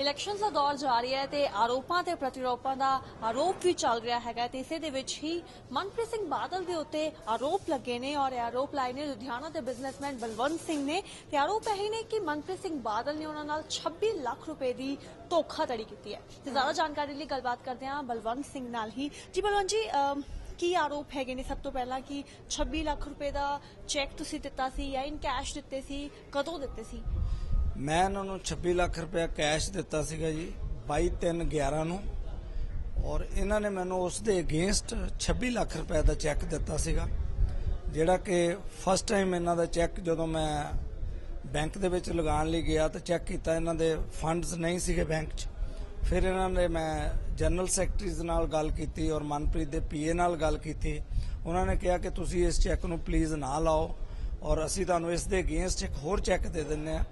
Elections ਦਾ ਦੌਰ ਜਾਰੀ ਹੈ ਤੇ ਆਰੋਪਾਂ ਤੇ ਪ੍ਰਤੀਰੋਪਾਂ ਦਾ ਆਰੋਪ ਵੀ ਚੱਲ ਰਿਹਾ ਹੈਗਾ ਤੇ ਇਸੇ ਦੇ ਵਿੱਚ ਹੀ ਮਨਪ੍ਰੀਤ ਸਿੰਘ ਬਾਦਲ ਦੇ ਉੱਤੇ ਆਰੋਪ ਲੱਗੇ ਨੇ ਔਰ ਆਰੋਪ ਲਾਏ ਨੇ ਲੁਧਿਆਣਾ ਦੇ ਬਿਜ਼ਨਸਮੈਨ ਬਲਵੰਤ ਸਿੰਘ ਨੇ ਤੇ ਆਰੋਪ ਇਹ ਨੇ ਕਿ ਮਨਪ੍ਰੀਤ ਸਿੰਘ ਬਾਦਲ ਨੇ ਉਹਨਾਂ ਨਾਲ 26 ਲੱਖ ਰੁਪਏ ਦੀ ਧੋਖਾਧੜੀ ਕੀਤੀ ਹੈ। ਤੇ ਜ਼ਿਆਦਾ ਜਾਣਕਾਰੀ ਲਈ ਗੱਲਬਾਤ ਕਰਦੇ ਹਾਂ ਬਲਵੰਤ ਸਿੰਘ ਨਾਲ ਹੀ। ਜੀ ਬਲਵੰਤ ਜੀ ਕੀ ਆਰੋਪ ਹੈਗੇ ਨੇ ਸਭ ਤੋਂ ਪਹਿਲਾਂ ਕਿ 26 ਲੱਖ ਰੁਪਏ ਦਾ ਚੈੱਕ ਤੁਸੀਂ ਦਿੱਤਾ ਸੀ ਜਾਂ ਇਨ ਕੈਸ਼ ਦਿੱਤੇ ਸੀ, ਕਦੋਂ ਦਿੱਤੇ ਸੀ? ਮੈਂ ਇਹਨਾਂ ਨੂੰ 26 ਲੱਖ ਰੁਪਇਆ ਕੈਸ਼ ਦਿੱਤਾ ਸੀਗਾ ਜੀ 22/3/11 ਨੂੰ। ਔਰ ਇਹਨਾਂ ਨੇ ਮੈਨੂੰ ਉਸ ਦੇ ਅਗੇਂਸਟ 26 ਲੱਖ ਰੁਪਏ ਦਾ ਚੈੱਕ ਦਿੱਤਾ ਸੀਗਾ, ਜਿਹੜਾ ਕਿ ਫਸਟ ਟਾਈਮ ਇਹਨਾਂ ਦਾ ਚੈੱਕ ਜਦੋਂ ਮੈਂ ਬੈਂਕ ਦੇ ਵਿੱਚ ਲਗਾਉਣ ਲਈ ਗਿਆ ਤਾਂ ਚੈੱਕ ਕੀਤਾ ਇਹਨਾਂ ਦੇ ਫੰਡਸ ਨਹੀਂ ਸੀਗੇ ਬੈਂਕ 'ਚ। ਫਿਰ ਇਹਨਾਂ ਨੇ ਮੈਂ ਜਨਰਲ ਸੈਕਟਰੀਜ਼ ਨਾਲ ਗੱਲ ਕੀਤੀ ਔਰ ਮਨਪ੍ਰੀਤ ਦੇ ਪੀਏ ਨਾਲ ਗੱਲ ਕੀਤੀ। ਉਹਨਾਂ ਨੇ ਕਿਹਾ ਕਿ ਤੁਸੀਂ ਇਸ ਚੈੱਕ ਨੂੰ ਪਲੀਜ਼ ਨਾ ਲਾਓ ਔਰ ਅਸੀਂ ਤੁਹਾਨੂੰ ਇਸ ਦੇ ਅਗੇਂਸਟ ਇੱਕ ਹੋਰ ਚੈੱਕ ਦੇ ਦਿੰਨੇ ਆ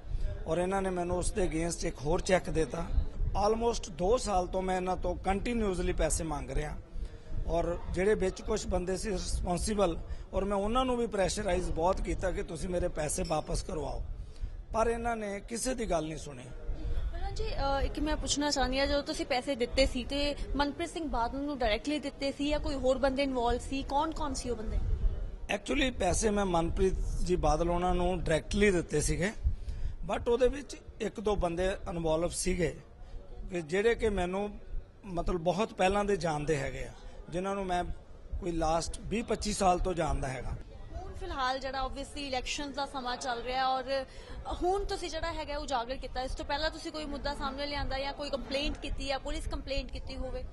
ਔਰ ਇਹਨਾਂ ਨੇ ਮੈਨੂੰ ਉਸ ਦੇ ਅਗੇਂਸਟ ਇੱਕ ਹੋਰ ਚੈੱਕ ਦਿੱਤਾ। ਆਲਮੋਸਟ 2 ਸਾਲ ਤੋਂ ਮੈਂ ਇਹਨਾਂ ਤੋਂ ਕੰਟੀਨਿਊਸਲੀ ਪੈਸੇ ਮੰਗ ਰਿਹਾ। ਔਰ ਜਿਹੜੇ ਵਿੱਚ ਕੁਝ ਬੰਦੇ ਸੀ ਰਿਸਪੌਂਸੀਬਲ ਔਰ ਮੈਂ ਉਹਨਾਂ ਨੂੰ ਵੀ ਪ੍ਰੈਸ਼ਰਾਈਜ਼ ਬਹੁਤ ਕੀਤਾ ਕਿ ਤੁਸੀਂ ਮੇਰੇ ਪੈਸੇ ਵਾਪਸ ਕਰਵਾਓ। ਪਰ ਇਹਨਾਂ ਨੇ ਕਿਸੇ ਦੀ ਗੱਲ ਨਹੀਂ ਸੁਣੀ। ਜੀ ਇੱਕ ਮੈਂ ਪੁੱਛਣਾ ਚਾਹੁੰਦੀ ਹਾਂ ਜਦੋਂ ਤੁਸੀਂ ਪੈਸੇ ਦਿੱਤੇ ਸੀ ਤੇ ਮਨਪ੍ਰੀਤ ਸਿੰਘ ਬਾਦਲ ਨੂੰ ਡਾਇਰੈਕਟਲੀ ਦਿੱਤੇ ਸੀ ਜਾਂ ਕੋਈ ਹੋਰ ਬੰਦੇ ਇਨਵੋਲਵ ਸੀ? ਕੌਣ-ਕੌਣ ਸੀ ਉਹ ਬੰਦੇ? ਐਕਚੁਅਲੀ ਪੈਸੇ ਮੈਂ ਮਨਪ੍ਰੀਤ ਜੀ ਬਾਦਲ ਉਹਨਾਂ ਨੂੰ ਡਾਇਰੈਕਟਲੀ ਦਿੱਤੇ ਸੀਗੇ। ਬਟ ਉਹਦੇ ਵਿੱਚ ਇੱਕ ਦੋ ਬੰਦੇ ਇਨਵੋਲਵ ਸੀਗੇ ਕਿ ਜਿਹੜੇ ਕਿ ਮੈਨੂੰ ਮਤਲਬ ਬਹੁਤ ਪਹਿਲਾਂ ਦੇ ਜਾਣਦੇ ਹੈਗੇ ਆ ਜਿਨ੍ਹਾਂ ਨੂੰ ਮੈਂ ਕੋਈ ਲਾਸਟ 20 25 ਸਾਲ ਤੋਂ ਜਾਣਦਾ ਹੈਗਾ। ਹੁਣ ਫਿਲਹਾਲ ਜਿਹੜਾ ਆਬਵੀਅਸਲੀ ਇਲੈਕਸ਼ਨਸ ਦਾ ਸਮਾਂ ਚੱਲ ਰਿਹਾ ਔਰ ਹੁਣ ਤੁਸੀਂ ਜਿਹੜਾ ਹੈਗਾ ਉਜਾਗਰ ਕੀਤਾ ਇਸ ਤੋਂ ਪਹਿਲਾਂ ਤੁਸੀਂ ਕੋਈ ਮੁੱਦਾ ਸਾਹਮਣੇ ਲਿਆਂਦਾ ਜਾਂ ਕੋਈ ਕੰਪਲੇਂਟ ਕੀਤੀ ਜਾਂ ਪੁਲਿਸ ਕੰਪਲੇਂਟ ਕੀਤੀ ਹੋਵੇ?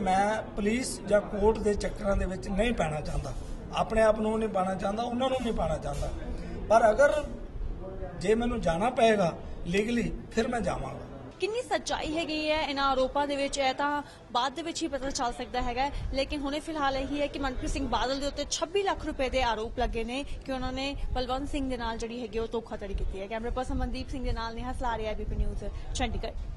ਮੈਂ ਪੁਲਿਸ ਜਾਂ ਕੋਰਟ ਦੇ ਚੱਕਰਾਂ ਦੇ ਵਿੱਚ ਨਹੀਂ ਪੈਣਾ ਚਾਹੁੰਦਾ। ਆਪਣੇ ਆਪ ਨੂੰ ਨਹੀਂ ਪਾਣਾ ਚਾਹੁੰਦਾ ਉਹਨਾਂ ਨੂੰ ਨਹੀਂ ਪਾਣਾ ਚਾਹੁੰਦਾ। ਪਰ ਅਗਰ ਜੇ ਮੈਨੂੰ ਜਾਣਾ ਪਏਗਾ ਲੀਗਲੀ ਫਿਰ ਮੈਂ ਜਾਵਾਂਗਾ। ਕਿੰਨੀ ਸੱਚਾਈ ਹੈਗੀ ਹੈ ਇਹਨਾਂ ਆਰੋਪਾਂ ਦੇ ਵਿੱਚ? ਇਹ ਤਾਂ ਬਾਅਦ ਦੇ ਵਿੱਚ ਹੀ ਪਤਾ ਚੱਲ ਸਕਦਾ ਹੈਗਾ ਲੇਕਿਨ ਹੁਣੇ ਫਿਲਹਾਲ ਇਹੀ ਹੈ ਕਿ ਮਨਪ੍ਰੀਤ ਸਿੰਘ ਬਾਦਲ ਦੇ ਉੱਤੇ 26 ਲੱਖ ਰੁਪਏ ਦੇ ਆਰੋਪ ਲੱਗੇ ਨੇ ਕਿ ਉਹਨਾਂ ਨੇ ਬਲਵੰਤ ਸਿੰਘ ਦੇ ਨਾਲ ਜਿਹੜੀ ਹੈਗੀ ਉਹ ਧੋਖਾਧੜੀ ਕੀਤੀ ਹੈ। ਕੈਮਰਾ ਪਰਸਨ ਮਨਦੀਪ ਸਿੰਘ ਦੇ ਨਾਲ ਨੇਹਾ ਸਲਾਰੀਆ ਬੀਪੀ ਨਿਊਜ਼, ਚੰਡੀਗੜ੍ਹ।